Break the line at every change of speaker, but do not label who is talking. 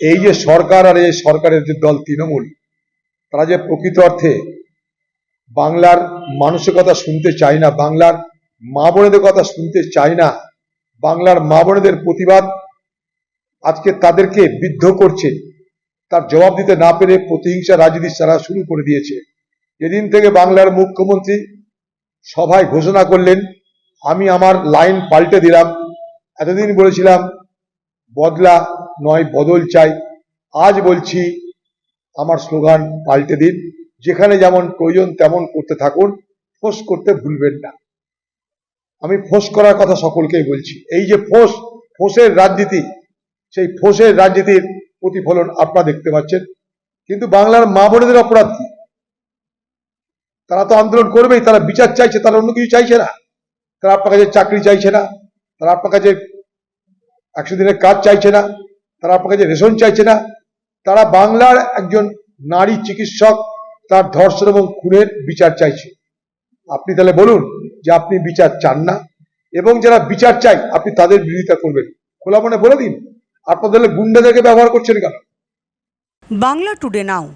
এই যে সরকার আর এই সরকারের যে দল তৃণমূল, তারা যে প্রকৃত অর্থে বাংলার মানুষের কথা শুনতে চায় না, বাংলার মা বোনেদের কথা শুনতে চায় না, বাংলার মা বোনেদের প্রতিবাদ আজকে তাদেরকে বিদ্ধ করছে, তার জবাব দিতে না পেরে প্রতিহিংসা রাজনীতি তারা শুরু করে দিয়েছে। যেদিন থেকে বাংলার মুখ্যমন্ত্রী সভায় ঘোষণা করলেন, আমি আমার লাইন পাল্টে দিলাম, এতদিন বলেছিলাম, বদলা নয়, বদল চাই। আজ বলছি, আমার স্লোগান পাল্টে দিন। যেখানে যেমন প্রয়োজন তেমন করতে থাকুন। ফোঁস করতে ভুলবেন না। আমি ফোঁস করার কথা সকলকেই বলছি। এই যে ফোঁস, ফোঁসের রাজনীতি, সেই ফোঁসের রাজনীতির প্রতিফলন আপনারা দেখতে পাচ্ছেন। কিন্তু বাংলার মা বোনেদের অপরাধ কি? তারা তো আন্দোলন করবেই, তারা বিচার চাইছে, তারা অন্য কিছু চাইছে না। তারা আপনার কাছে চাকরি চাইছে না। তারা আপনার কাছে একশো দিনের কাজ চাইছে না। তারা আপনার কাছে রেশন চাইছে না। তারা বাংলার একজন নারী চিকিৎসক, তার ধর্ষণ এবং খুনের বিচার চাইছে। আপনি তাহলে বলুন যে আপনি বিচার চান না, এবং যারা বিচার চাই আপনি তাদের বিরোধিতা করবেন। খোলা মনে বলে দিন। আপনাদের গুন্ডাদেরকে ব্যবহার করছেন কেন?
Bangla today now.